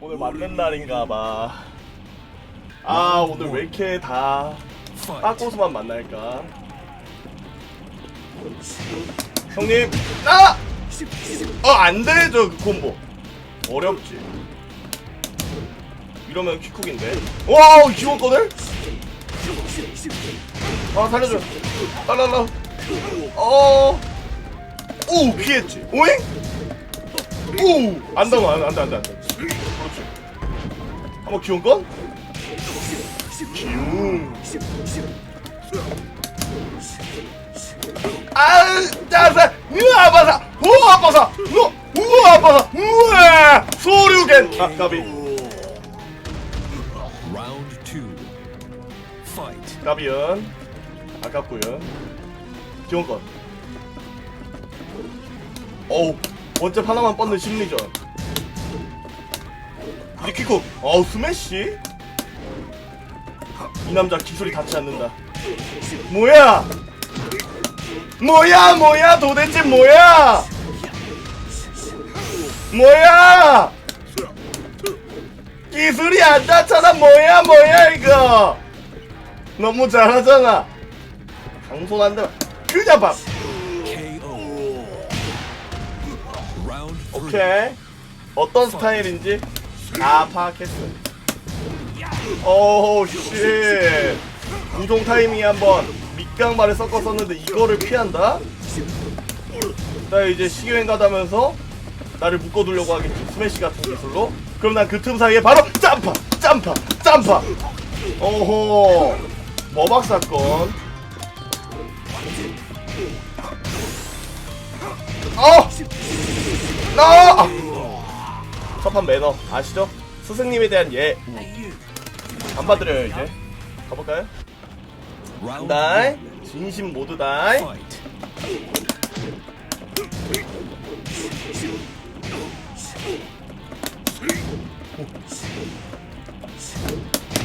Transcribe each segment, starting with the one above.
오늘 맞는 날인가봐. 아 오늘 왜 이렇게 다. 빠꼬수만 만날까? 형님, 아! 어, 안 돼, 저 콤보. 어렵지. 이러면 퀵쿡인데. 와우, 기원권을? 아, 살려줘. 빨라라. 어. 오, 피했지. 오잉? 오! 안 당어, 안, 안 돼, 안 돼, 안 돼. 한번 기원권? 기운. 아, 짜사, 으아, 아파사, 우와, 아파사, 우와, 우와, 아파사, 우와, 소류겐. 아, 까비. 까비연. 아깝구요. 기원권. 어우, 원잽 하나만 뻗는 심리전. 킥쿡. 어우, 스매시? 이 남자 기술이 닿지 않는다. 뭐야? 뭐야, 뭐야, 도대체 뭐야? 뭐야? 기술이 안 닿잖아, 뭐야, 뭐야, 이거? 너무 잘하잖아. 방송 안 되면 그냥 밥. 오케이. 어떤 스타일인지 다 파악했어. 오우 씨. 우종 타이밍 한번 밑강발을 섞었었는데 이거를 피한다? 나 이제 시계행 가다면서 나를 묶어두려고 하겠지 스매시 같은 기술로 그럼 난 그 틈 사이에 바로 짬파 짬파 짬파 오호 머박 사건 어! 어! 첫판 매너 아시죠? 스승님에 대한 예. 안 받으려요 이제. 가볼까요? 다이. 진심 모두 다이.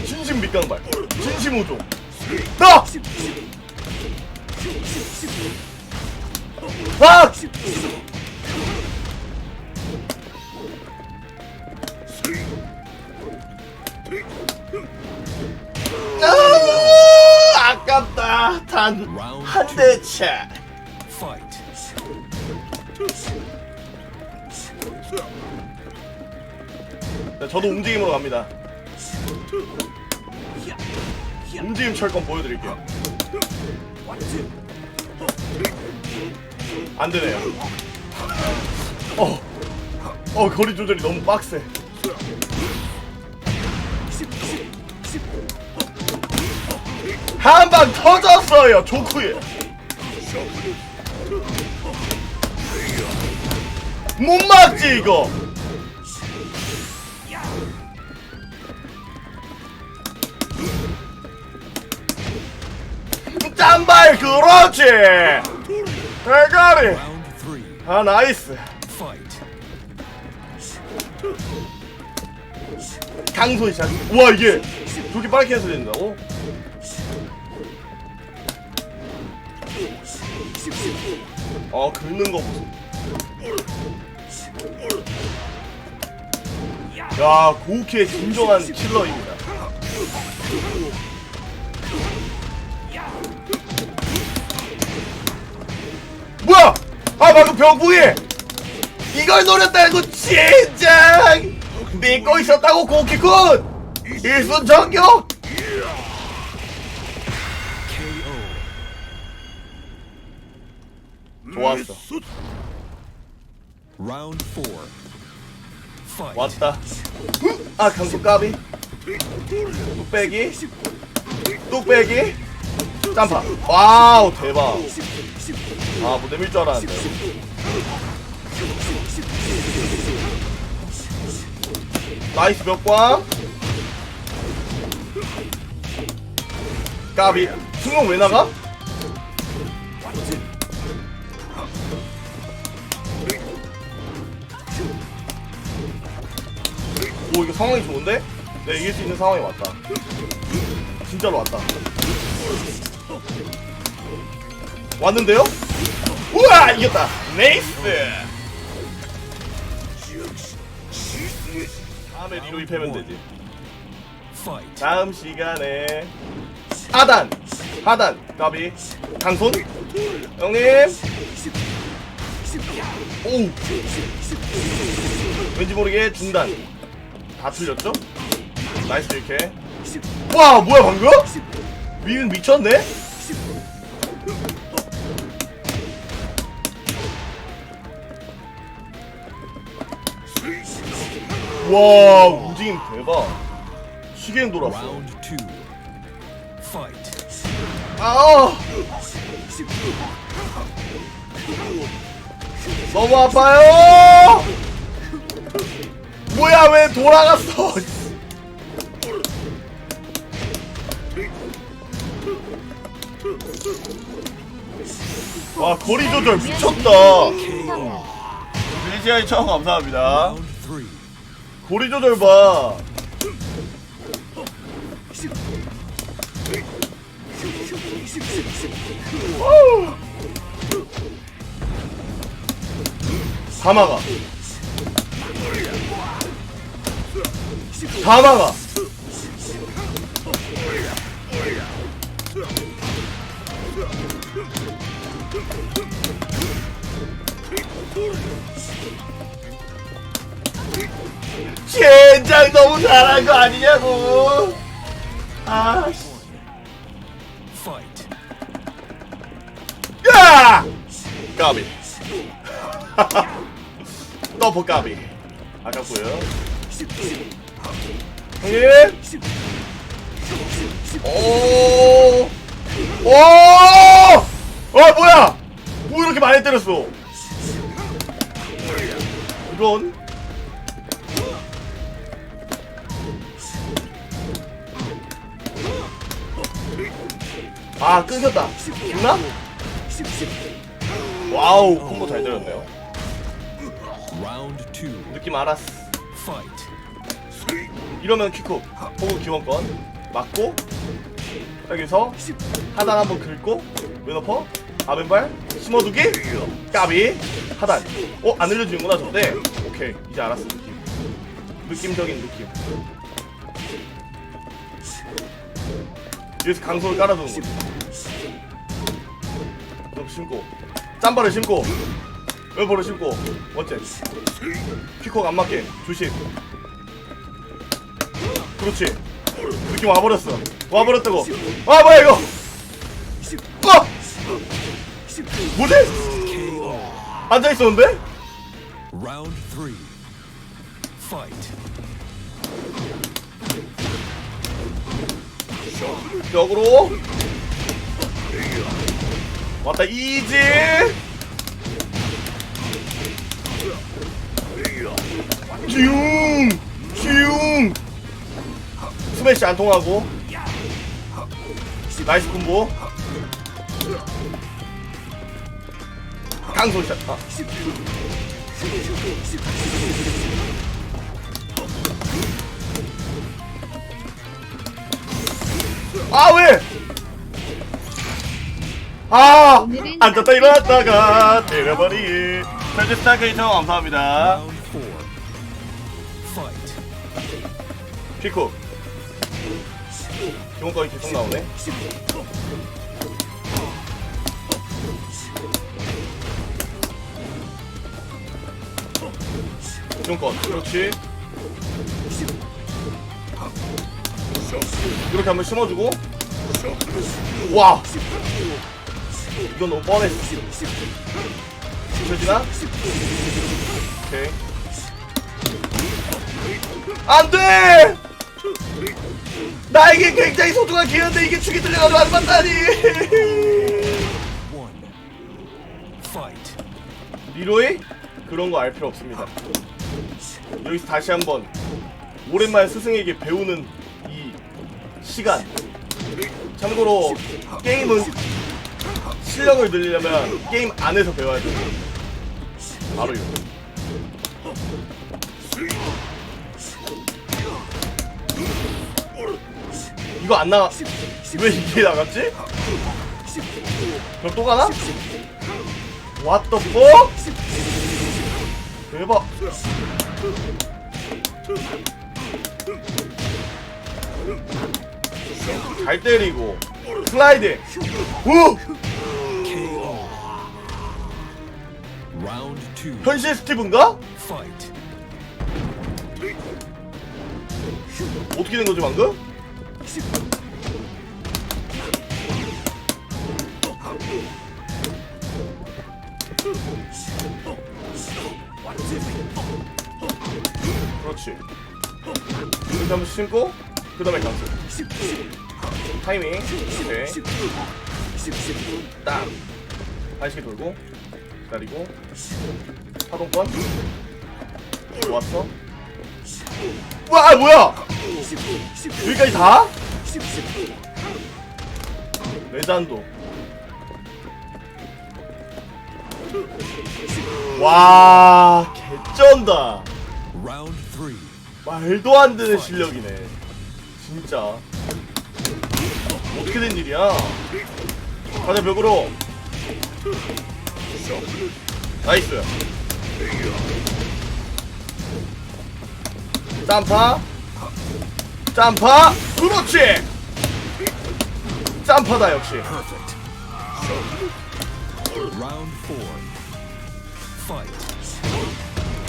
진심 밑강발. 진심 우종. 나! 아! 아! 아깝다. 단한 대 차. Fight. 자, 저도 움직임으로 갑니다. 움직임 철권 보여드릴게요. 안 되네요. 어, 어 거리 조절이 너무 빡세. 한 방 터졌어요, 조쿠에. 못 막지 이거. 짠발 그렇지. 대가리. 아 나이스. 강소희 샷. 우와 이게 저렇게 빠르게 된다고? 아 긁는 거 보소. 야 고우키의 진정한 킬러입니다. 뭐야? 아 방금 병풍이 이걸 노렸다고 진장 믿고 있었다고 고키군 일순 전격 좋았어. Round four. Fight. 왔다. 아 강수 까비. 뚝배기. 뚝배기. 짬파. 와우 대박. 아뭐 내밀 줄 알았는데. 나이스 몇광 까비. 승용 왜 나가? 오 이거 상황이 좋은데? 내가 이길 수 있는 상황이 왔다. 진짜로 왔다. 왔는데요? 우와 이겼다. 네이스! 다음에 리로이 패면 되지. 다음 시간에 하단 하단. 까비 강손. 형님. 오! 왠지 모르게 중단 다 틀렸죠? 나이스 이렇게 와 뭐야 방금? 위는 미쳤네? 와 움직임 대박 시계는 돌았어 Round two. Fight. 아 너무 아파요 뭐야 왜 돌아갔어 와 거리 조절 미쳤다 빌리지아이 처음 감사합니다. 거리 조절 봐. 다 다 막아 젠장 너무 잘한 거 아니냐고 아 씨. 까비. 까비. 아깝고요. 형님. 오. 오! 어 뭐야? 뭐 이렇게 많이 때렸어? 이건 아 끊겼다. 죽나? 와우 콤보 잘 때렸네요. 느낌 알았어. 이러면 퀴쿡 호구 기원권 맞고 여기서 하단 한번 긁고 왼어퍼 아벤발 심어두기 까비 하단. 어? 안 알려주는구나 저때 오케이. 이제 알았어 느낌 느낌적인 느낌. 여기서 강소를 깔아두는 거지. 좀 심고. 짬바를 심고. 왼발을 심고. 원째 퀴콕 안 맞게. 조심 그렇지 느낌 와버렸어 와버렸다고 아 뭐야 이거 어! 뭐지? 앉아있었는데? Round three. Fight. 벽으로 왔다 이지 슝! 슝! 스매시 안 통하고 나이스 콤보 강소샷 아. 아 왜? 아 앉았다 일어났다가 때려버리 현재 스타크 이청 감사합니다. 피코 기본거리 계속 나오네. 기본권 그렇지. 이렇게 한번 심어주고. 와! 이건 너무 뻔했어 부셔지나? 오케이. 안 돼! 나에게 굉장히 소중한 기회인데 이게 죽이 들려가지고 안 맞다니! 리로이? 그런 거 알 필요 없습니다. 여기서 다시 한번 오랜만에 스승에게 배우는 이 시간. 참고로 게임은 실력을 늘리려면 게임 안에서 배워야 돼요. 바로 이거. 이거 안 나가. 왜 이게 나갔지? 그럼 또 가나? What the fuck? 대박. 잘 때리고 슬라이딩 우. 현실? Fight. 어떻게 된 거지 방금? 그렇지. 이렇게 한번 심고 그 다음에 강수 타이밍. 오케이 딱. 반시계 돌고 기다리고. 파동권. 좋았어. 와 뭐야 여기까지 다? 레전도. 와 개쩐다. 말도 안 되는 실력이네. 진짜. 어떻게 된 일이야? 가자 벽으로. 나이스. 짬파 짬파? 그렇지. 짬파다 역시.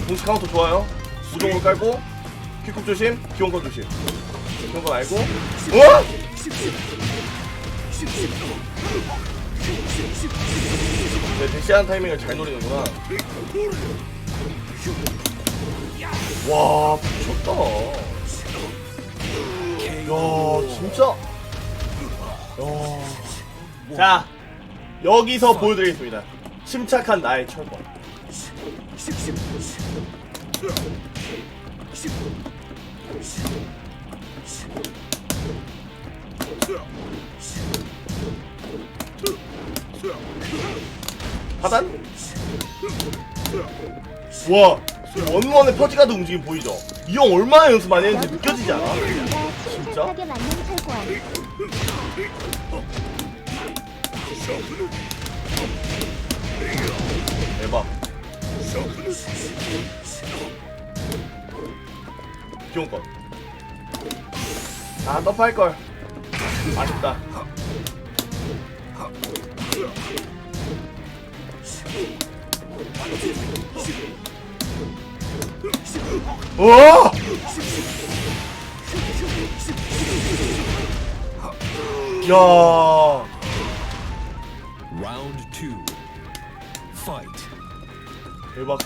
공식 카운터 좋아요. 무종으로 깔고 킥쿡 조심 기원권 조심. 기원권 알고. 어? 네, 대시하는 타이밍을 잘 노리는구나. 와 미쳤다 야 진짜 야. 자 여기서 보여드리겠습니다 침착한 나의 철권 하단 와 원원의 퍼지가드 움직임 보이죠? 이 형 얼마나 연습 많이 했는지 느껴지지 않아? 진짜? 하게 맞는 철권 대박. 기온권 아 떡할걸. 아쉽다. 오! 야 Round two. Fight. 대박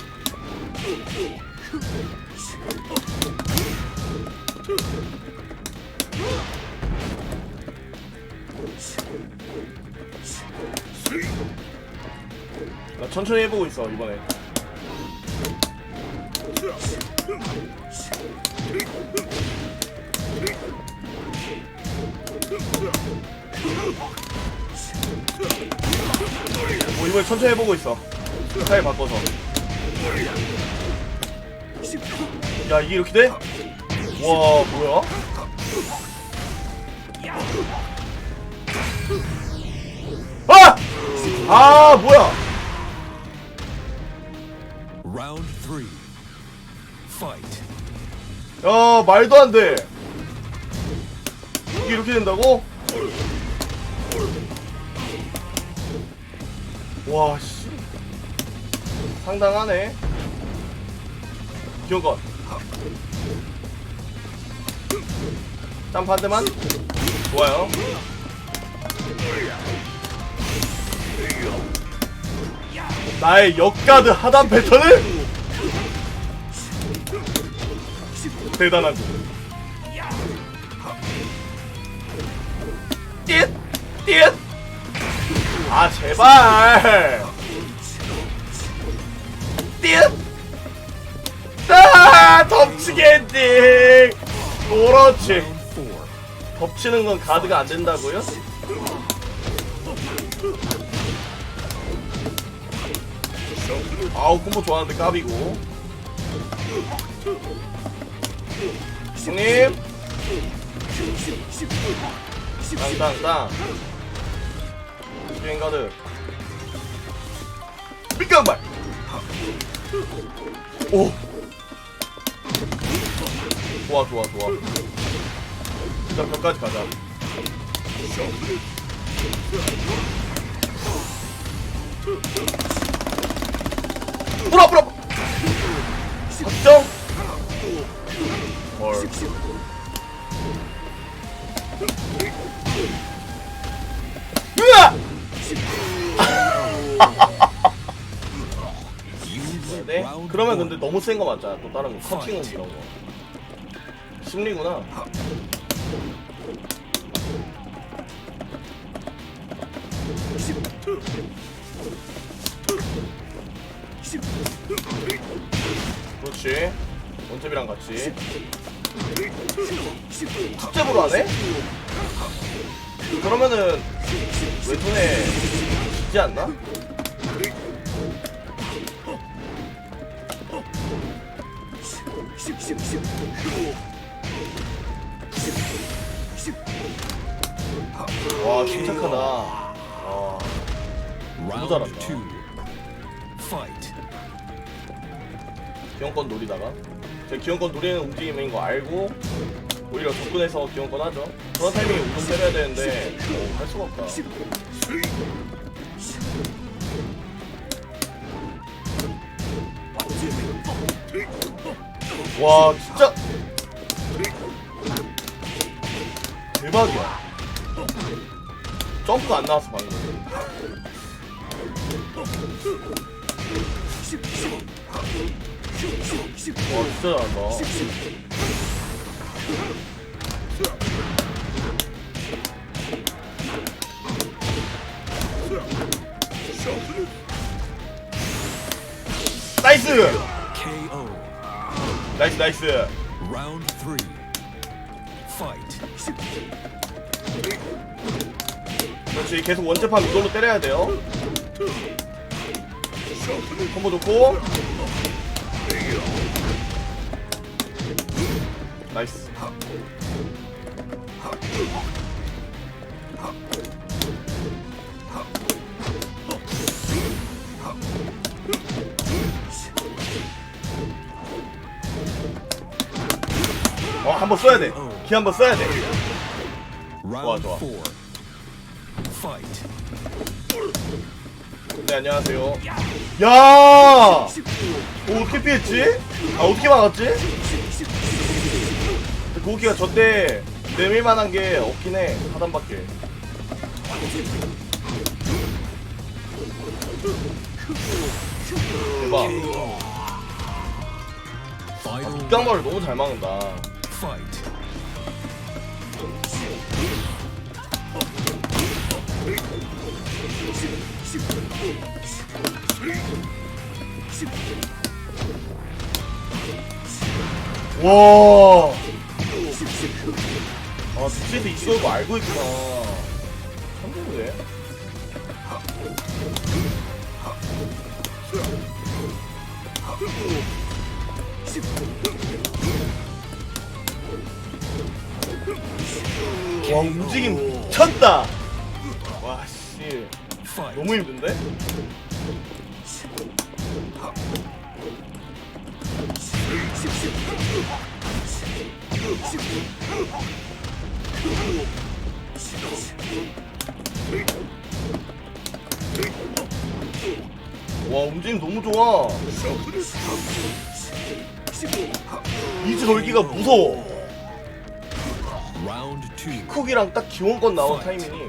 나 천천히 해보고 있어 이번에 뭐 이번에 천천히 해보고 있어 스타일 바꿔서 야 이게 이렇게 돼? 와 뭐야? 아! 아 뭐야? Round three. Fight. 야 말도 안 돼. 이게 이렇게 된다고? 와 씨. 상당하네. 한 대만. 좋아요. 나의 역가드 하단 패턴을 대단하고. 띠읕 아 제발. 띠읕 아 덮치기 엔딩. 그렇지. 덮치는 건 가드가 안 된다고요? 아우 콤보 좋아하는데 까비고. 형님. 땅땅땅 주행가드 밑강발 오. 좋아 좋아 좋아. 일단 벽까지 가자. 불어 불어 근데 너무 센 거 맞잖아. 또 다른 거 커팅은 이런 거. 심리구나. 그렇지. 원탭이랑 같이. 탑잽으로 하네? 그러면은 왼손에 지지 않나? 와 침착하다 와 Round 잘한다. two. Fight. 기원권 노리다가 제가 기원권 노리는 움직임인 거 알고 오히려 접근해서 기원권 하죠 그런 타이밍에 우선 때려야 되는데 오, 할 수가 없다 와 진짜. 대박이야. 점프가 안 나왔어 방금. 와 진짜 잘한다. 나이스. 나이스 나이스 Round three. Fight. 그렇지 계속 원재판 이걸로 때려야 돼요 콤보 좋고 나이스 한번 써야 돼 기 한번 써야 돼 좋아. Fight. 네 안녕하세요 야 오, 어떻게 피했지? 아 어떻게 막았지? 고기가 저때 내밀만한 게 없긴 해 하단밖에 대박 Final 뒷강발을 너무 잘 막는다. 와. 아, 득실도 이걸 거 알고 있구나. 참고네. 와, 움직임 미쳤다! 와, 씨. Fight. 너무 힘든데? 와, 움직임 너무 좋아. 이즈 돌기가 무서워. Round two. 쿡이랑 딱 기원권 나온 타이밍이.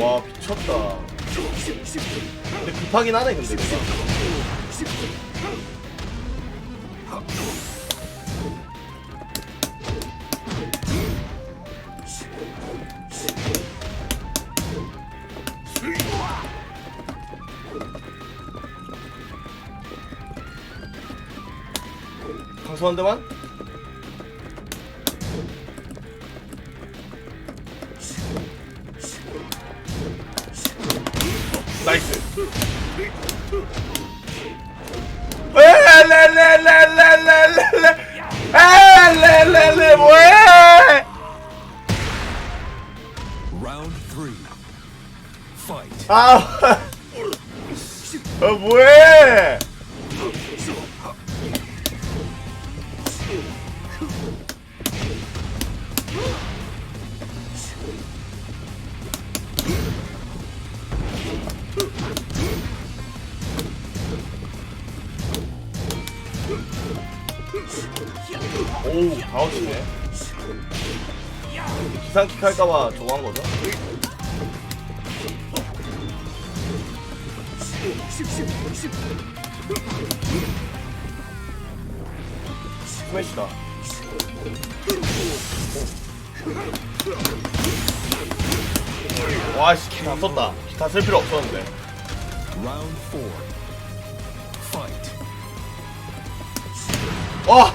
와, 미쳤다. 근데 급하긴 하네, 근데. 내가. 장소한데만? 나이스. 에레레레레레레 에레레레 뭐해? 아, 아 뭐해? 기상킥 할까봐 저거 한 거죠? 스매시다 와 씨 기타 썼다 기타 쓸 필요 없었는데. 와!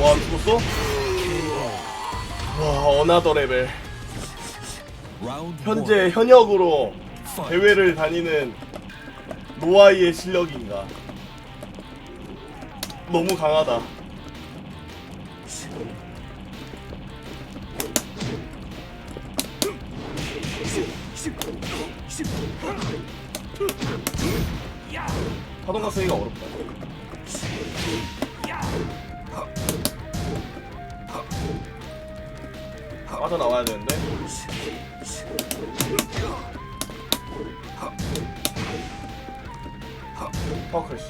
와 죽었어? 와 어나더 레벨 현재 현역으로. 대회를 다니는 노아이의 실력인가 너무 강하다 파동가 쓰기가 어렵다. 빠져나와야 되는데? 퍼크시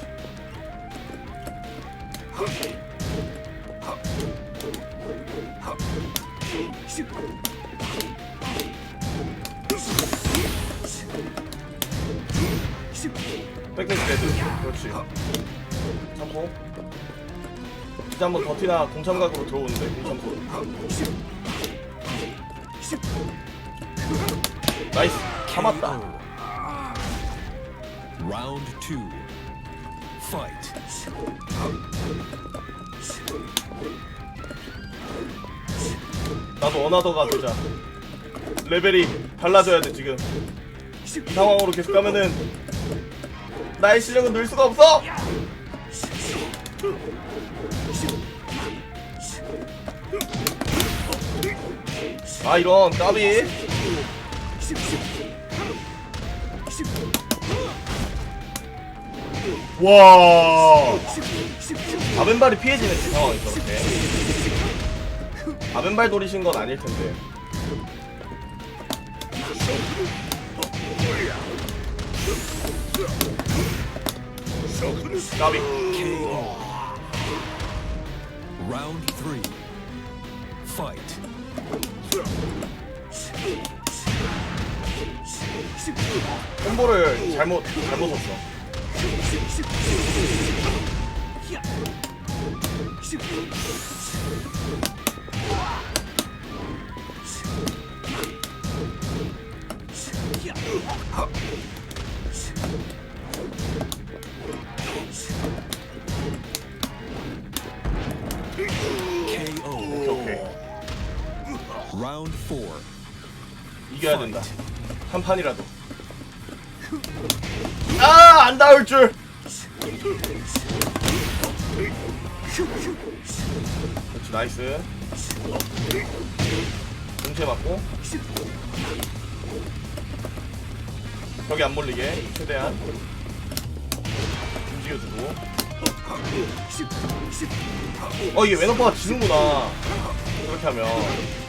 백댄스 레드 그렇지. 참고. 이제 한번 더티나 공참각으로 들어오는데 공참고 나이스. 참았다. Round two. Fight. 나도 어나더가 되자. 레벨이 달라져야 돼 지금. 이 상황으로 계속 가면은 나의 실력은 늘 수가 없어. 아 이런 까비. 와. 아벤발이 피해지네 이 상황이 저렇게 아벤발 노리신 건 아닐 텐데 까비 Round three. Fight. 콤보를 잘못 잘못 썼어 Round four. 이겨야 된다. 한 판이라도. 아 안 닿을 줄. 그렇지 나이스. 공채 맞고. 벽에 안 몰리게 최대한 움직여주고. 어 이게 왼오빠가 지는구나. 그렇게 하면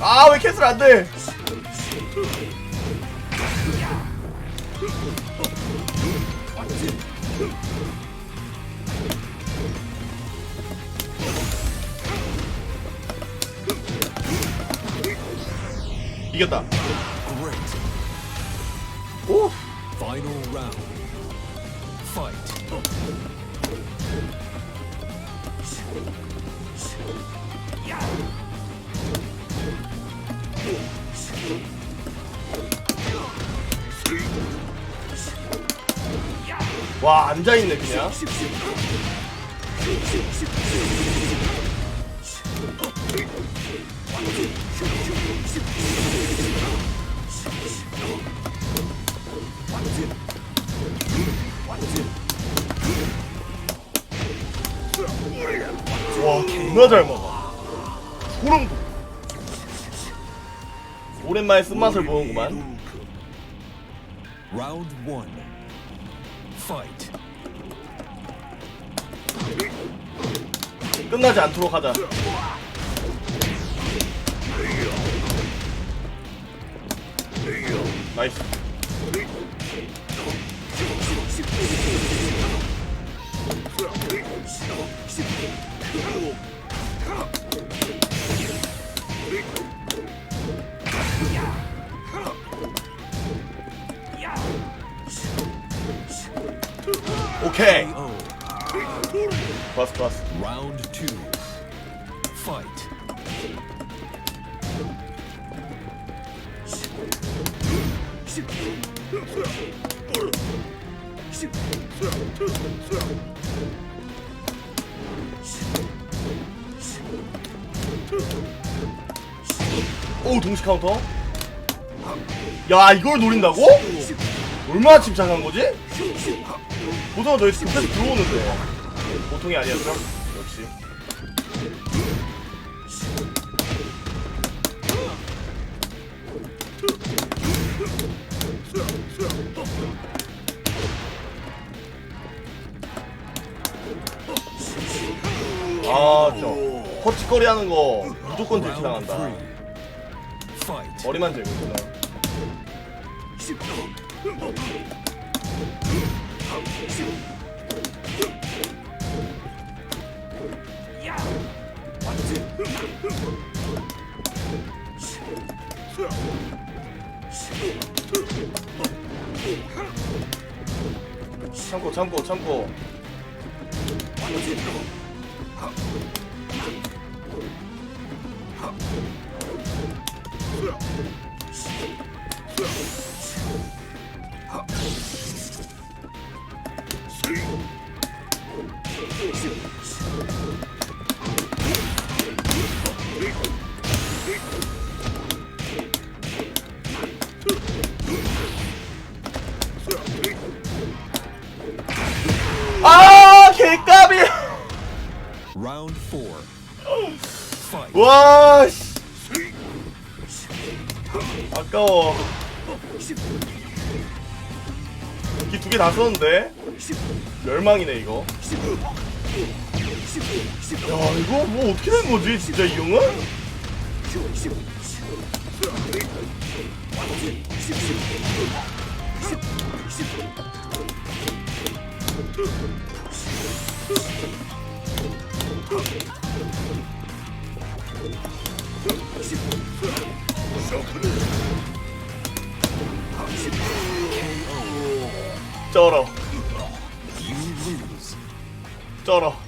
아 왜 캔슬 안 돼? 이겼다 와 앉아있네 그냥 와 존나 잘 먹어 소름 돋 오랜만에 쓴맛을 보는구만 Round one. Fight. 끝나지 않도록 하자. 나이스. 오케이. 좋았어 좋았어 오 동시 카운터 야 이걸 노린다고? 얼마나 침착한 거지? 보통은 저희 급해서 들어오는데 보통이 아니었어 역시 아 저 허치거리 하는 거 무조건 대치당한다. 머리만 들고 있구나 참고 참고 참고 아 개까비 Round four. Fight. 와 씨. 아까워 기 두 개 다 썼는데 멸망이네 이거 야 이거 뭐 어떻게 된 거지 진짜 이 형은? 쩔어. 쩔어